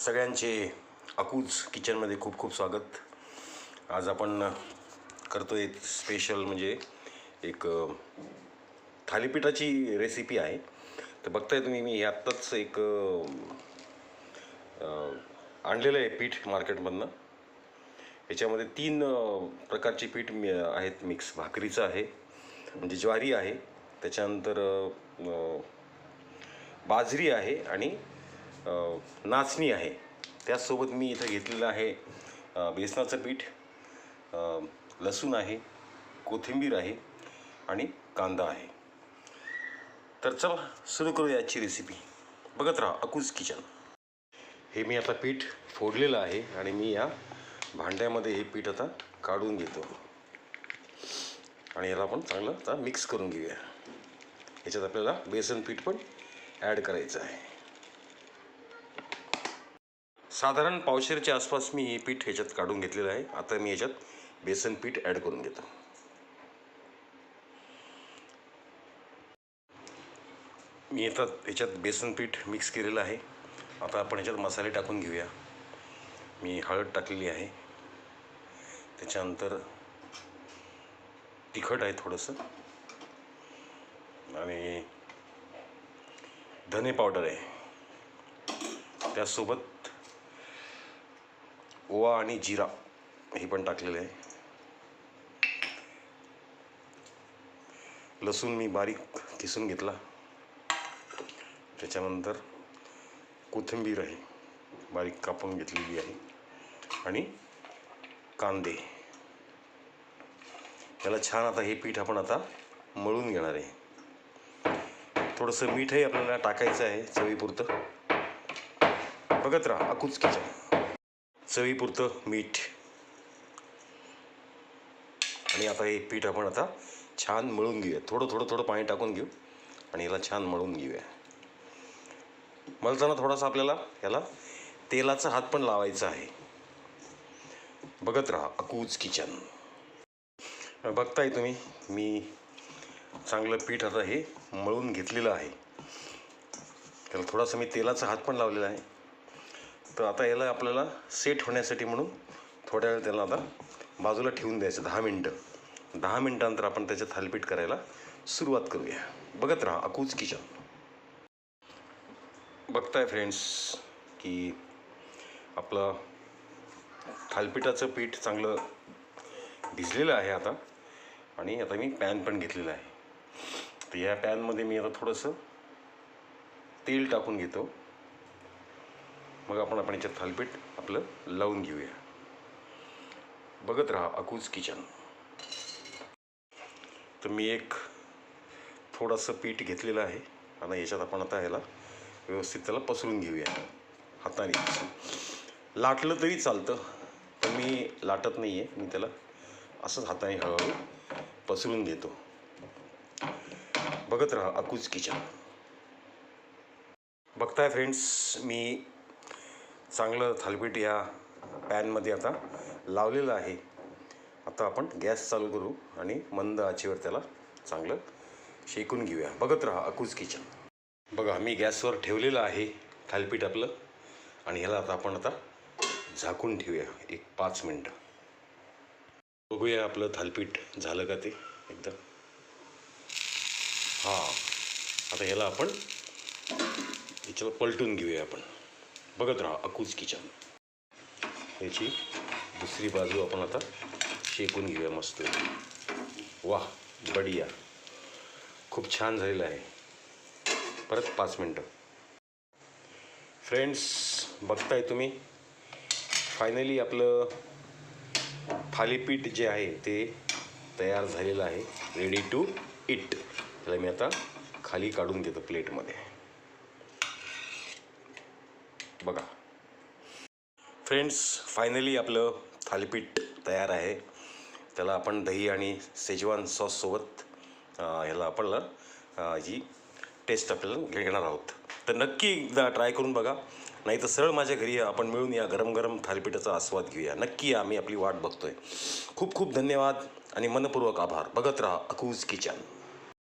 सगळ्यांचे अकूज किचनमध्ये खूप खूप स्वागत. आज आपण करतो एक स्पेशल म्हणजे एक थालीपीठाची रेसिपी आहे. तर बघताय तुम्ही मी आत्ताच एक आणलेलं आहे पीठ मार्केटमधनं. याच्यामध्ये तीन प्रकारची प्रकारचे पीठ मी आहेत मिक्स भाकरीचं आहे म्हणजे ज्वारी आहे त्याच्यानंतर बाजरी आहे आणि नाचणी आहे. त्याचसोबत मी इथं घेतलेलं आहे बेसनाचं पीठ लसूण आहे कोथिंबीर आहे आणि कांदा आहे. तर चला सुरू करूया आजची रेसिपी बघत राहा अकूज किचन हे मी आता पीठ फोडलेलं आहे आणि मी या भांड्यामध्ये हे पीठ आता काढून घेतो. आणि याला आपण चांगलं आता मिक्स करून घेऊया. याच्यात आपल्याला बेसन पीठ पण ॲड करायचं आहे. साधारण पावशेरच्या आसपास मी हे पीठ ह्याच्यात काढून घेतलेलं आहे. आता मी याच्यात बेसन पीठ ॲड करून घेतो. मी आता याच्यात बेसन पीठ मिक्स केलेलं आहे. आता आपण ह्याच्यात मसाले टाकून घेऊया. मी हळद टाकलेली आहे. त्याच्यानंतर तिखट आहे थोडंसं. आणि धने पावडर आहे. त्यासोबत ओवा आणि जिरा हे पण टाकलेलं आहे. लसूण मी बारीक किसून घेतला. त्याच्यानंतर कोथिंबीर आहे बारीक कापून घेतलेली आहे आणि कांदे. याला छान आता हे पीठ आपण आता मळून घेणार आहे. थोडंसं मीठही आपल्याला टाकायचं आहे चवीपुरतं. बघत राहा अकुचकीचं चवीपुरतं मीठ. आणि आता हे पीठ आपण आता छान मळून घेऊया. थोडं थोडं थोडं पाणी टाकून घेऊ आणि याला छान मळून घेऊया. मळताना थोडासा आपल्याला याला तेलाचा हात पण लावायचा आहे. बघत राहा अकूज किचन. बघताय तुम्ही मी चांगलं पीठ आता हे मळून घेतलेलं आहे. त्याला थोडासा मी तेलाचा हात पण लावलेला आहे. तर आता याला आपल्याला सेट होण्यासाठी म्हणून थोड्या वेळ त्याला आता बाजूला ठेवून द्यायचं दहा मिनटं. दहा मिनटानंतर आपण त्याचं थालीपीठ करायला सुरुवात करूया. बघत राहा अकूज किचन. बघताय फ्रेंड्स की आपलं थालपिठाचं पीठ चांगलं भिजलेलं आहे आता. आणि आता मी पॅन पण घेतलेलं आहे. तर या पॅनमध्ये मी आता थोडंसं तेल टाकून घेतो. मग आपण आपण याच्यात थालपीठ आपलं लावून घेऊया. बघत राहा अकूज किचन. तर मी एक थोडंसं पीठ घेतलेलं आहे आणि याच्यात आपण आता ह्याला व्यवस्थित त्याला पसरून घेऊया. हाताने. लाटलं तरी चालतं पण मी लाटत नाही आहे मी त्याला असंच हाताने हळूहळू पसरून देतो. बघत राहा अकूज किचन. बघताय फ्रेंड्स मी चांगलं थालपीठ या पॅनमध्ये आता लावलेलं आहे. आता आपण गॅस चालू करू आणि मंद आचेवर त्याला चांगलं शेकून घेऊया. बघत राहा अकूज किचन. बघा मी गॅसवर ठेवलेलं आहे थालपीठ आपलं आणि ह्याला आता आपण आता झाकून ठेवूया एक पाच मिनटं. बघूया आपलं थालपीठ झालं का ते एकदम. हां आता ह्याला आपण याच्यावर पलटून घेऊया आपण. बघत राहा अकूज किचन याची दुसरी बाजू आपण आता शेकून घेऊया मस्त. वाह बढिया. खूप छान झालेलं आहे. परत पाच मिनटं. फ्रेंड्स बघताय तुम्ही फायनली आपलं थालीपीठ जे आहे ते तयार झालेलं आहे. रेडी टू इट त्याला मी आता खाली काढून घेतो प्लेटमध्ये. बघा. फ्रेंड्स फायनली आपलं थालीपीठ तयार आहे. त्याला आपण दही आणि सेजवान सॉससोबत ह्याला आपल्याला ही जी टेस्ट आपल्याला घेणार आहोत. तर नक्की एकदा ट्राय करून बघा. नाही तर सरळ माझ्या घरी आपण मिळून या गरम गरम थालीपीठाचा आस्वाद घेऊया. नक्की आम्ही आपली वाट बघतोय. खूप खूप धन्यवाद आणि मनपूर्वक आभार. बघत राहा अकूज किचन.